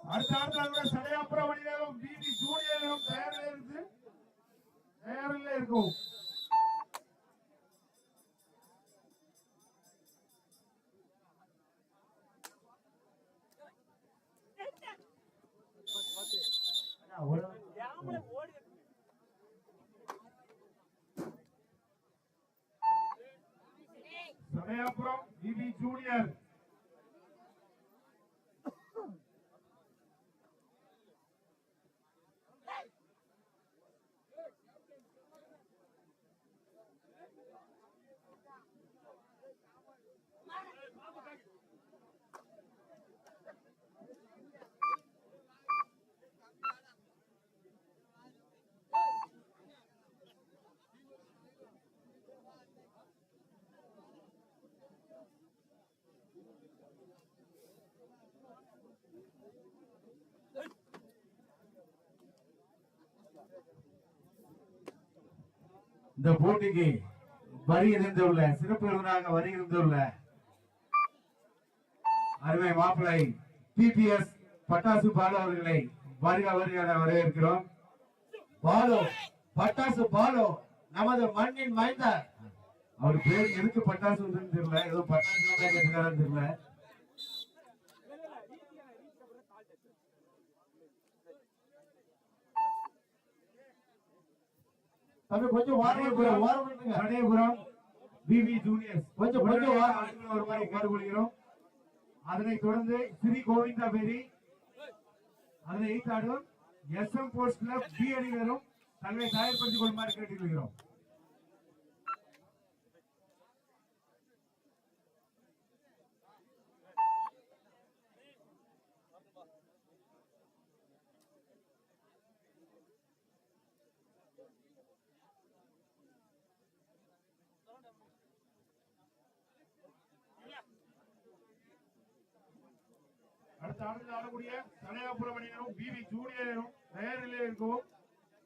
அடுத்த சடையாப்புறம் வழியிலும் பிபி ஜூனியரும் தயாரில் இருந்து தயாரில் இருக்கும். Sadaiyapuram BB junior. இந்த போட்டிக்கு வரி இருந்துள்ள சிறப்பு விருதாக வரி இருந்துள்ள அருமை மாப்பிளை பிபிஎஸ் பட்டாசு பாலு அவர்களை வருக வருக வரவேற்கிறோம். பாலு பட்டாசு பாலு நமது மண்ணின் மைந்தர். அவர் பேர் எதுக்கு பட்டாசு தெரியல ஏதோ பட்டாசு தெரியல. தம்பி கொஞ்சம் வாரம் வாரம் பண்ணுங்க சடையபுரம் பிவி ஜூனியர்ஸ் கொஞ்சம் கொஞ்சம் வா- அடுத்த ஒரு முறை கேட்டுக்கொள்கிறோம் அதனைத் தொடர்ந்து ஸ்ரீ கோவிந்தா பேரி அதனை எய்தாடும் S M post club B அணியினரும் தங்களை தயார்படுத்திக் கொள்ளுமாறு கேட்டுக்கொள்கிறோம். அடுத்த ஆண்டு ஆடக்கூடிய தலையாபுரம் அணியினரும் பிவி ஜூனியரும் தயாரிலே இருக்கவும்.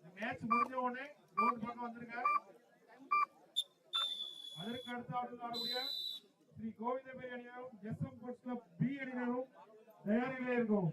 மேட்ச் முடிஞ்ச உடனே ரோடு பக்கம் வந்திருக்க அதற்கு அடுத்த ஆண்டு ஆடக்கூடிய ஸ்ரீ கோவிந்தபேரி அணியினரும் S M sports club B அணியினரும் தயாரிலே இருக்கவும்.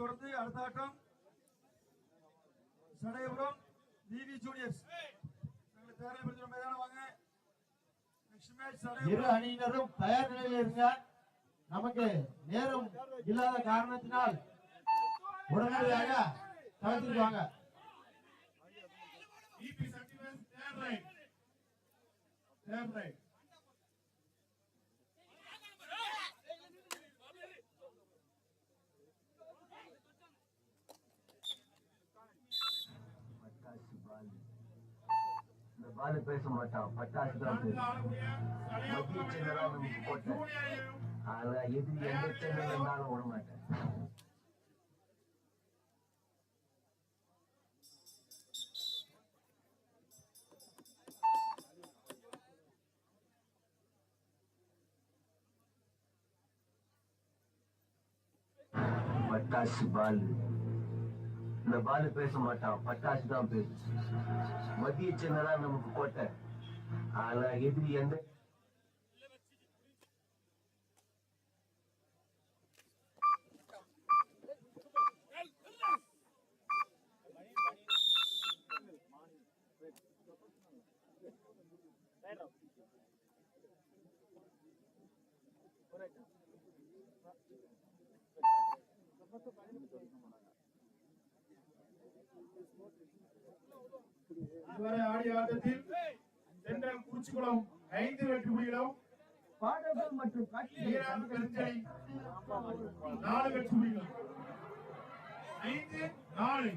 தொடர்ந்து அடுத்த ஆட்டம் சடையபுரம் டிவி ஜூனியர்ஸ். இரு அணியினரும் தயார் நிலையில் இருங்க நமக்கு நேரம் இல்லாத காரணத்தினால் உடனடியாக கலந்துட்டு வாங்க. EB certificate third right right ball பேச மாட்டான். பட்டாசு தான் மத்திய நமக்கு ஜூனியரையும் அதுல எதிரி எந்த சேனல் இருந்தாலும் விட மாட்டேன். பட்டாசு பால். இந்த பால் பேச மாட்டான். பட்டாசு தான் பேசும் மத்திய சின்னதா நமக்கு கோட்டை. ஆனா எதிரி எந்த இதுவரை ஆடிய ஆட்டத்தில் தென்றல் குறிச்சிக்குளம் ஐந்து வெற்றி புலிகளும் பாடல்கள் மற்றும் ஈரான் பெருஞ்சை நாலு வெற்றி புலிகளும். ஐந்து நாலு.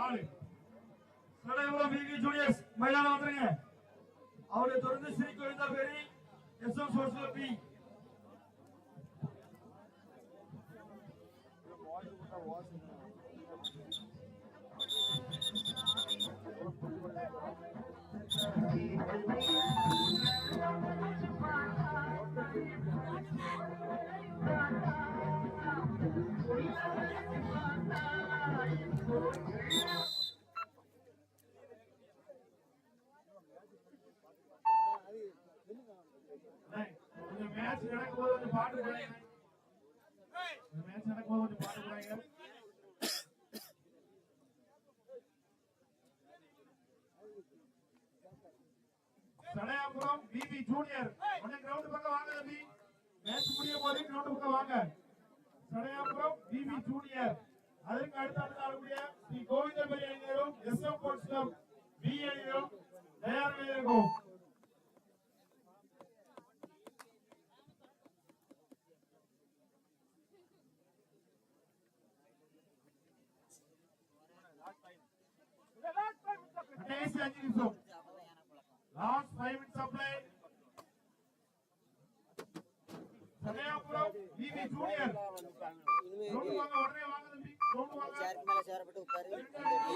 நாலு சடையபுரம் விவி ஜூனியர்ஸ் மைதானம் வந்துருங்க. அவரை தொடர்ந்து Sri Govinda Peri S M social B BB junior உடனே கிரவுண்ட் பக்கம் வாங்க தம்பி மேட்ச் முடிய போது கிரவுண்ட் பக்கம் வாங்க. சடையாபுரம் பிபி ஜூனியர் அதற்கு அடுத்த அடுத்த ஆடக்கூடிய ஸ்ரீ கோவிந்தபுரி அணியினரும் S M sports club B அணியினரும் தயார் நிலையில் இருக்கும் கடைசி அஞ்சு நிமிஷம். உடனே வாங்க தம்பி. வாங்க. சேருக்கு மேல சேரப்பட்டு உட்காரு.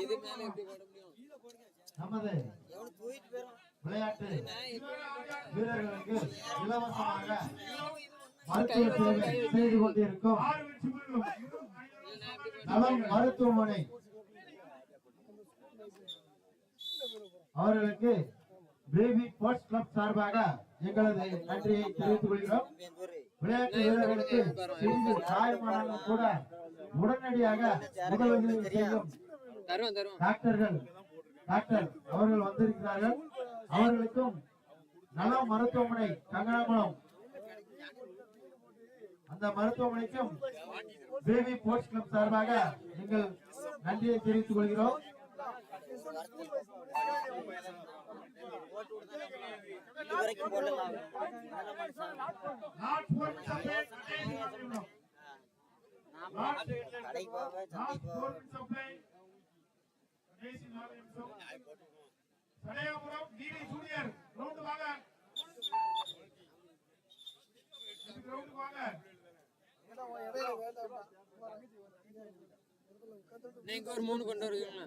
இது மேல எப்படி போட முடியும்? நமது எவனு தூக்கிட்டு போயிடும் விளையாட்டு இதுவரை ஆடிய வீரர்களுக்கு இலவசமாக மருத்துவ சேவை செய்து கொண்டிருக்கும். ஆறு வெற்றி புலிகளும் நலம் மருத்துவமனை. அவர்களுக்கு பேபி ஸ்போர்ட்ஸ் கிளப் சார்பாக எங்களது நன்றியை தெரிவித்துக் கொள்கிறோம். விளையாட்டு வீரர்களுக்கு சிறிது காயமானாலும் கூட உடனடியாக முதலுதவி செய்யும் டாக்டர்கள் டாக்டர் அவர்கள் வந்திருக்கிறார்கள். அவர்களுக்கும் நலம் மருத்துவமனை கங்கனாகுளம் அந்த மருத்துவமனைக்கும் பேபி ஸ்போர்ட்ஸ் கிளப் சார்பாக எங்கள் நன்றியை தெரிவித்துக் கொள்கிறோம். இது வரைக்கும் போடலாம் சடையாபுரம் டிடி ஜூனியர் ரவுண்ட் வாங்க கிரவுண்ட் வாங்க நீங்க ஒரு மூணு கொண்டு வருவீங்களா?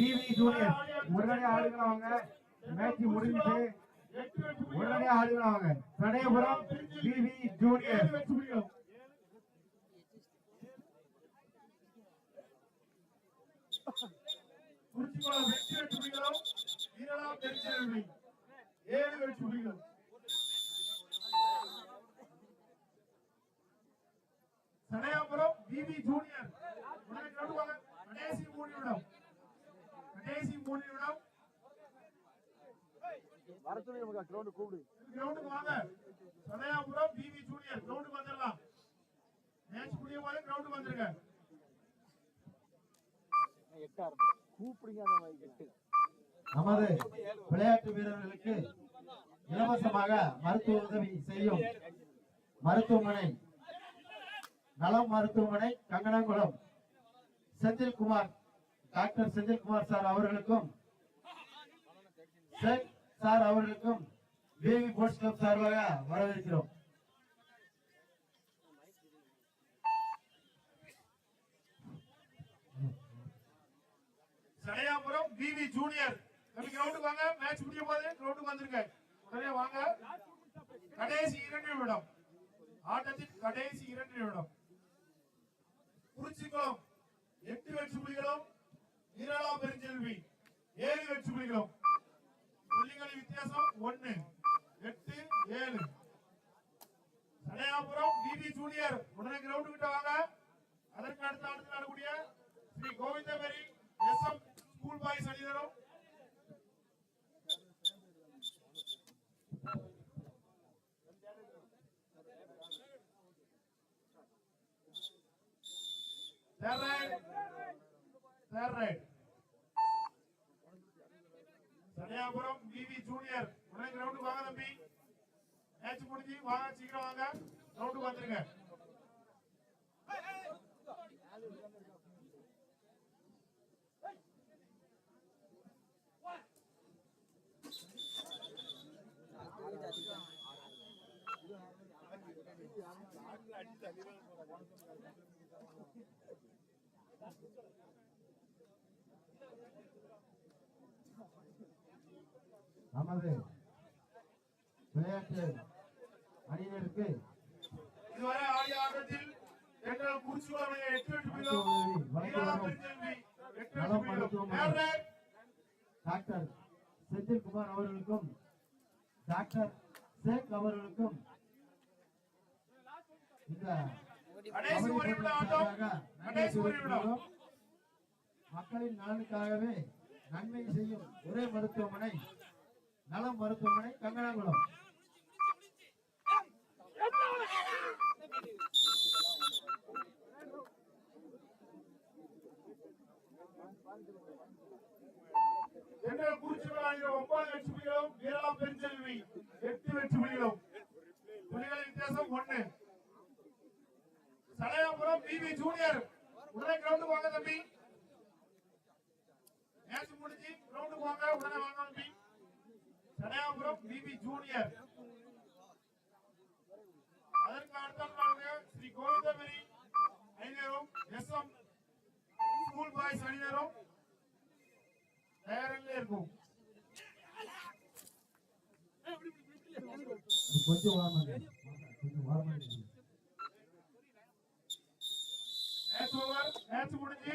Third பிவி ஜூனியர் உடனடி ஆடுகிறவங்க மேட்ச் முடிஞ்சு எட்டு ஆடுகிறவங்க புலிகளும் உடனடி சடையபுரம் பிவி ஜூனியர் ஏழு வெற்றி வெற்றி வெற்றி வீரலாம் தெரிஞ்சவர்கள் ஏழு வெற்றி புலிகளும். சடையாபுரம் பிபி ஜூனியர் உடனே கிரவுண்ட் வாங்க கடைசி மூணு நிமிடம் மூணு நிமிடம் கிரவுண்டுக்கு வாங்க. சடையாபுரம் பிபி ஜூனியர் கிரவுண்டுக்கு வந்துடலாம். மேட்ச் முடியும் போது கிரவுண்டுக்கு வந்துருங்க. நமது விளையாட்டு வீரர்களுக்கு இலவசமாக மருத்துவ உதவி செய்யும் மருத்துவமனை நலம் மருத்துவமனை கங்கணங்குளம். செந்தில்குமார் டாக்டர் செந்தில்குமார் சார் அவர்களுக்கும் சார் அவர்களுக்கும் பேபி போர்ட்ஸ் கிளப் சார்பாக வரவேற்கிறோம். Sadaiyapuram PV junior. தம்பி கிரவுண்டுக்கு வாங்க. மேட்ச் முடிய போது கிரவுண்டுக்கு வந்துருங்க உடனே வாங்க. கடைசி இரண்டு நிமிடம். ஆட்டத்தின் கடைசி இரண்டு நிமிடம் குறிச்சிக்குளம் எட்டு வெற்றி புலிகளும் ஈரலா பெருஞ்செல்வி ஏழு வெற்றி புலிகளும் புள்ளிகளின் வித்தியாசம் ஒன்னு எட்டு ஏழு சடையாபுரம் பிவி ஜூனியர் உடனே கிரவுண்டு கிட்ட வாங்க அதற்கு அடுத்த ஆட்டத்தில் ஆடக்கூடிய Sri Govindaperi S M school boys அணியினரும் Third right. Third right. Sadaiyapuram PV junior உடனே கிரவுண்டுக்கு வாங்க தம்பி மேட்ச் முடிஞ்சு வாங்க சீக்கிரம் வாங்க கிரவுண்டுக்கு வந்துருங்க நமது விளையாட்டு அணியினருக்கு இதுவரை ஆடிய ஆட்டத்தில் குறிச்சிக்குளம் அணியை எட்டு. டாக்டர் செந்தில்குமார் அவர்களுக்கும் டாக்டர் ஷேக் அவர்களுக்கும் இந்த மக்களின் நலனுக்காகவே நன்மை செய்யும் ஒரே மருத்துவமனை நலம் மருத்துவமனை கங்கனாங்குளம் குறிச்சிக்குளம் அணியினர் ஒன்பது வெற்றி புள்ளிகளும் ஈரலா பெருஞ்செல்வி எட்டு வெற்றி புள்ளிகளும் புள்ளிகளின் வித்தியாசம் ஒண்ணு. சடையாபுரம் பிவி ஜூனியர் உடனே கிரவுண்டுக்கு வாங்க தம்பி. மேட்ச் முடிஞ்சு கிரவுண்டுக்கு வாங்க உடனே வாங்க தம்பி. சடையாபுரம் பிவி ஜூனியர் அதற்கு அடுத்த ஸ்ரீ கோவிந்தபெரி அணியினரும் எஸ் எம் ஸ்கூல் பாய்ஸ் அணியினரும் தயாரில் இருக்கும். கொஞ்சம் வாரமாக கொஞ்சம் வாரமாக மேட்ச் ஓவர் மேட்ச் முடிஞ்சு